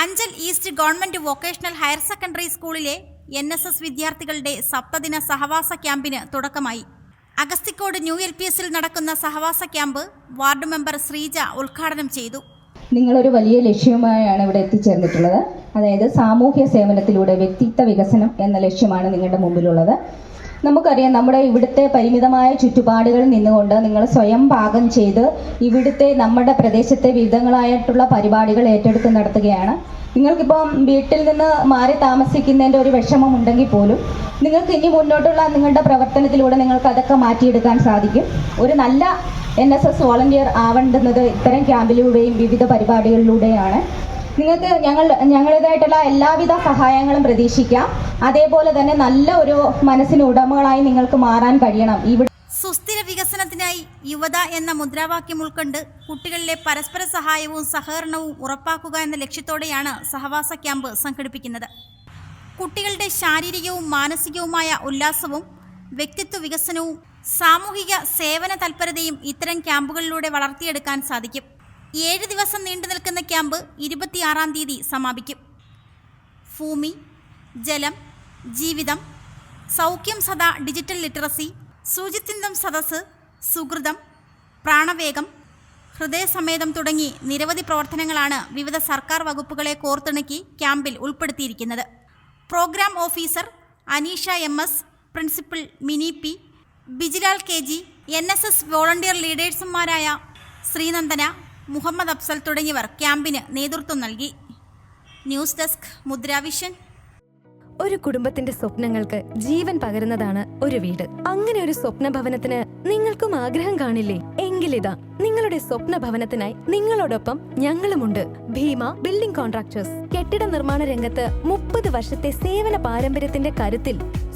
Anchal east government vocational higher secondary സ്കൂളിലെ N S S വിദ്യാർത്ഥികളുടെ സപ്തദിന സഹവാസ ക്യാമ്പിന് തുടക്കമായി. അഗസ്തിക്കോട് ന്യൂ എൽ പി എസിൽ നടക്കുന്ന സഹവാസ ക്യാമ്പ് വാർഡ് മെമ്പർ ശ്രീജ ഉദ്ഘാടനം ചെയ്തു. നിങ്ങളൊരു വലിയ ലക്ഷ്യവുമായാണ് ഇവിടെ എത്തിച്ചേർന്നിട്ടുള്ളത്. അതായത് സാമൂഹ്യ സേവനത്തിലൂടെ വ്യക്തിത്വ വികസനം എന്ന ലക്ഷ്യമാണ് നിങ്ങളുടെ മുമ്പിലുള്ളത്. നമുക്കറിയാം നമ്മുടെ ഇവിടുത്തെ പരിമിതമായ ചുറ്റുപാടുകളിൽ നിന്നുകൊണ്ട് നിങ്ങൾ സ്വയം പാകം ചെയ്ത് ഇവിടുത്തെ നമ്മുടെ പ്രദേശത്തെ വിവിധങ്ങളായിട്ടുള്ള പരിപാടികൾ ഏറ്റെടുത്ത് നടത്തുകയാണ്. നിങ്ങൾക്കിപ്പം വീട്ടിൽ നിന്ന് മാറി താമസിക്കുന്നതിന്റെ ഒരു വിഷമം ഉണ്ടെങ്കിൽ പോലും നിങ്ങൾക്ക് ഇനി മുന്നോട്ടുള്ള നിങ്ങളുടെ പ്രവർത്തനത്തിലൂടെ നിങ്ങൾക്ക് അതൊക്കെ മാറ്റിയെടുക്കാൻ സാധിക്കും. ഒരു നല്ല എൻ എസ് എസ് വോളണ്ടിയർ ആവേണ്ടുന്നത് ഇത്തരം ക്യാമ്പിലൂടെയും വിവിധ പരിപാടികളിലൂടെയാണ്. നിങ്ങൾക്ക് ഞങ്ങൾ ഞങ്ങളുടേതായിട്ടുള്ള എല്ലാവിധ സഹായങ്ങളും പ്രതീക്ഷിക്കാം. അതേപോലെ തന്നെ നല്ല ഒരു മനസ്സിന് ഉടമകളായി നിങ്ങൾക്ക് മാറാൻ കഴിയണം. ഇവിടെ സുസ്ഥിര വികസനത്തിനായി യുവത എന്ന മുദ്രാവാക്യം ഉൾക്കൊണ്ട് കുട്ടികളിലെ പരസ്പര സഹായവും സഹകരണവും ഉറപ്പാക്കുക എന്ന ലക്ഷ്യത്തോടെയാണ് സഹവാസ ക്യാമ്പ് സംഘടിപ്പിക്കുന്നത്. കുട്ടികളുടെ ശാരീരികവും മാനസികവുമായ ഉല്ലാസവും വ്യക്തിത്വ വികസനവും സാമൂഹിക സേവന തൽപരതയും ഇത്തരം ക്യാമ്പുകളിലൂടെ വളർത്തിയെടുക്കാൻ സാധിക്കും. ഏഴ് ദിവസം നീണ്ടു നിൽക്കുന്ന ക്യാമ്പ് ഇരുപത്തിയാറാം തീയതി സമാപിക്കും. ഭൂമി ജലം ജീവിതം സൗഖ്യം സദാ ഡിജിറ്റൽ ലിറ്ററസി ശുചിത്വം സദസ് സുഹൃതം പ്രാണവേഗം ഹൃദയസമേതം തുടങ്ങി നിരവധി പ്രവർത്തനങ്ങളാണ് വിവിധ സർക്കാർ വകുപ്പുകളെ കോർത്തിണക്കി ക്യാമ്പിൽ ഉൾപ്പെടുത്തിയിരിക്കുന്നത്. Programme officer Aneesha M S principal Mini P Bijilal K G N S S volunteer ലീഡേഴ്സുമാരായ Sreenandana Muhammad Afsal തുടങ്ങിയവർ ക്യാമ്പിന് നേതൃത്വം നൽകി. ന്യൂസ് ഡെസ്ക് മുദ്രാവിഷൻ ഒരു കുടുംബത്തിന്റെ സ്വപ്നങ്ങൾക്ക് ജീവൻ പകരുന്നതാണ് ഒരു വീട്. അങ്ങനെ ഒരു സ്വപ്ന ഭവനത്തിന് നിങ്ങൾക്കും ആഗ്രഹം കാണില്ലേ? എങ്കിലിതാ നിങ്ങളുടെ സ്വപ്ന ഭവനത്തിനായി നിങ്ങളോടൊപ്പം ഞങ്ങളുമുണ്ട്. Bheema building contractors. കെട്ടിട നിർമ്മാണ രംഗത്ത് മുപ്പത് വർഷത്തെ സേവന പാരമ്പര്യത്തിന്റെ കരുത്തിൽ